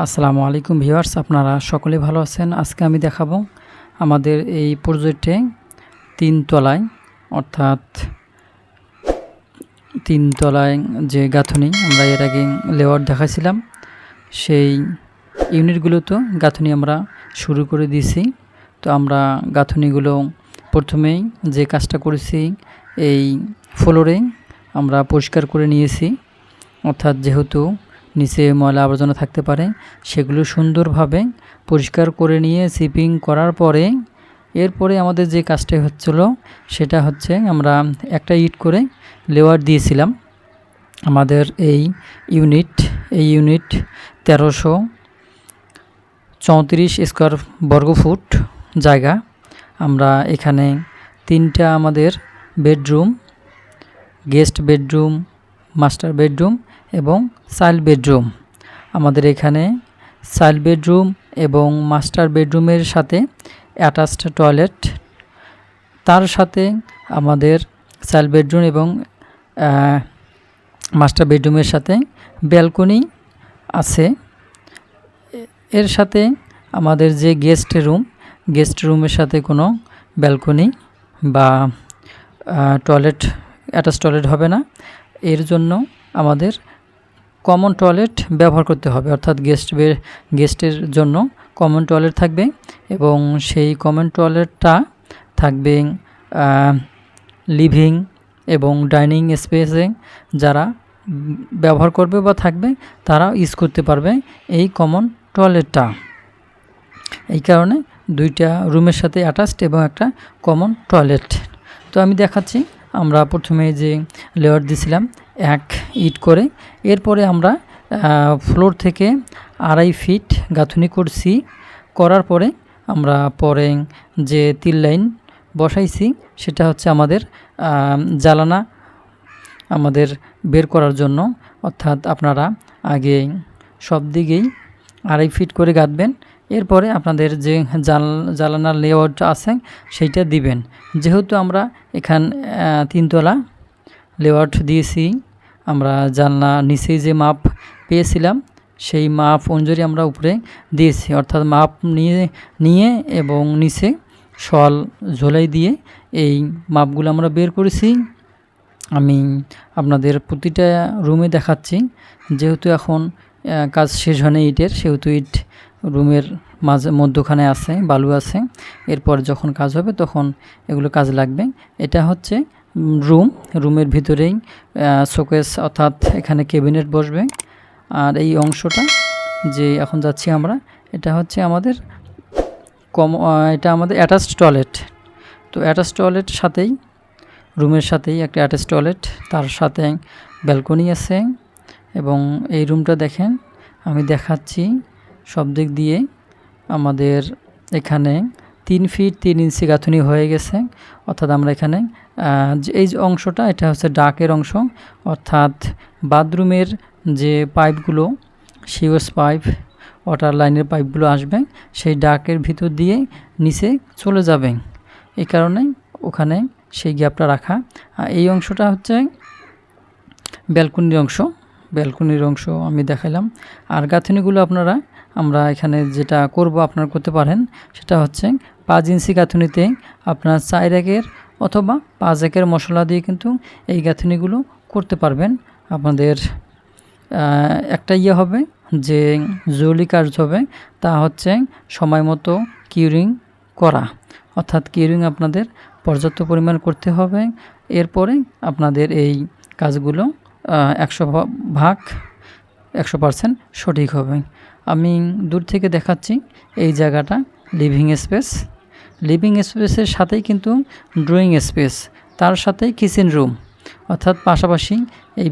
আসসালামু আলাইকুম ভিউয়ার্স, আপনারা সকলে ভালো আছেন? আজকে আমি দেখাবো আমাদের এই প্রজেক্টে তিন তলায়, অর্থাৎ তিন তলায় যে গাঁথনি, আমরা এর আগে লেওয়ার দেখাছিলাম সেই ইউনিটগুলো তো গাঁথনি আমরা শুরু করে দিয়েছি। তো আমরা গাঁথনিগুলো প্রথমেই যে কাজটা করেছি, এই ফ্লোরে আমরা পরিষ্কার করে নিয়েছি। অর্থাৎ যেহেতু নিচে ময়লা আবর্জনা থাকতে পারে, সেগুলো সুন্দরভাবে পরিষ্কার করে নিয়ে সিপিং করার পরে, এরপরে আমাদের যে কাজটা হচ্ছিল, সেটা হচ্ছে আমরা একটা ইট করে লেওয়ার দিয়েছিলাম। আমাদের এই ইউনিট এই ইউনিট তেরোশো চৌত্রিশ স্কোয়ার বর্গফুট জায়গা। আমরা এখানে তিনটা আমাদের bedroom guest bedroom master bedroom এবং চাইল্ড বেডরুম। আমাদের এখানে চাইল্ড বেডরুম এবং মাস্টার বেডরুমের সাথে অ্যাটাচড টয়লেট। তার সাথে আমাদের চাইল্ড বেডরুম এবং মাস্টার বেডরুমের সাথে ব্যালকনি আছে। এর সাথে আমাদের যে গেস্ট রুম, গেস্ট রুমের সাথে কোনো ব্যালকনি বা টয়লেট অ্যাটাচ টয়লেট হবে না। এর জন্য আমাদের কমন টয়লেট ব্যবহার করতে হবে, অর্থাৎ গেস্ট গেস্টের জন্য কমন টয়লেট থাকবে এবং সেই কমন টয়লেটটা থাকবে লিভিং এবং ডাইনিং স্পেসে যারা ব্যবহার করবে বা থাকবে, তারা ইউজ করতে পারবে এই কমন টয়লেটটা এই কারণে দুইটা রুমের সাথে অ্যাটাচড এবং একটা কমন টয়লেট তো আমি দেখাচ্ছি আমরা প্রথমে যে লেয়ার দিছিলাম, এক ইট করে, এরপরে আমরা ফ্লোর থেকে আড়াই ফিট গাঁথুনি করছি। করার পরে আমরা পরে যে তিল লাইন বসাইছি, সেটা হচ্ছে আমাদের জ্বালানা আমাদের বের করার জন্য। অর্থাৎ আপনারা আগে সব দিকেই আড়াই ফিট করে গাঁথবেন এরপরে আপনাদের যে জাল জ্বালানার লেআউট আছে, সেইটা দিবেন। যেহেতু আমরা এখান তিনতলা লেআউট দিয়েছি, আমরা জানলা নিচেই যে মাপ পেয়েছিলাম, সেই মাপ অনুযায়ী আমরা উপরে দিয়েছি। অর্থাৎ মাপ নিয়ে নিয়ে এবং নিচে শল ঝোলাই দিয়ে এই মাপগুলো আমরা বের করেছি। আমি আপনাদের প্রতিটা রুমে দেখাচ্ছি। যেহেতু এখন কাজ শেষ হয়নি ইটের, সেহেতু ইট রুমের মাঝে মধ্যখানে আছে, বালু আছে। এরপর যখন কাজ হবে তখন এগুলো কাজ লাগবে। এটা হচ্ছে রুম। রুমের ভিতরেই শোকেস অর্থাৎ এখানে কেবিনেট বসবে। আর এই অংশটা যে এখন যাচ্ছি আমরা, এটা হচ্ছে আমাদের কম এটা আমাদের অ্যাটাচ টয়লেট। তো অ্যাটাচ টয়লেট সাথেই, রুমের সাথেই একটা অ্যাটাচ টয়লেট। তার সাথে ব্যালকনি আছে এবং এই রুমটা দেখেন, আমি দেখাচ্ছি। সব দিক দিয়ে আমাদের এখানে তিন ফিট তিন ইঞ্চি গাঁথনি হয়ে গেছে। অর্থাৎ আমরা এখানে এই যে অংশটা, এটা হচ্ছে ডাকের অংশ। অর্থাৎ বাথরুমের যে পাইপগুলো সিওস পাইপ, ওয়াটার লাইনের পাইপগুলো আসবে, সেই ডাকের ভিতর দিয়ে নিচে চলে যাবে। এই কারণে ওখানে সেই গ্যাপটা রাখা। এই অংশটা হচ্ছে ব্যালকনির অংশ। ব্যালকনির অংশ আমি দেখাইলাম। আর গাঁথনিগুলো আপনারা আমরা এখানে যেটা করব আপনারা করতে পারেন, সেটা হচ্ছে পাঁচ ইঞ্চি গাঁথুনিতে আপনার চার একের অথবা পাঁচ একের মশলা দিয়ে কিন্তু এই গাঁথুনিগুলো করতে পারবেন। আপনাদের একটা ইয়ে হবে যে জরুরি কাজ হবে, তা হচ্ছে সময় মতো কিউরিং করা। অর্থাৎ কিউরিং আপনাদের পর্যাপ্ত পরিমাণ করতে হবে। এরপরে আপনাদের এই কাজগুলো একশো ভাগ একশো পার্সেন্ট সঠিক হবে। আমি দূর থেকে দেখাচ্ছি এই জায়গাটা লিভিং স্পেস লিভিং স্পেসের সাথেই কিন্তু ড্রয়িং স্পেস তার সাথেই কিচেন রুম অর্থাৎ পাশাপাশি এই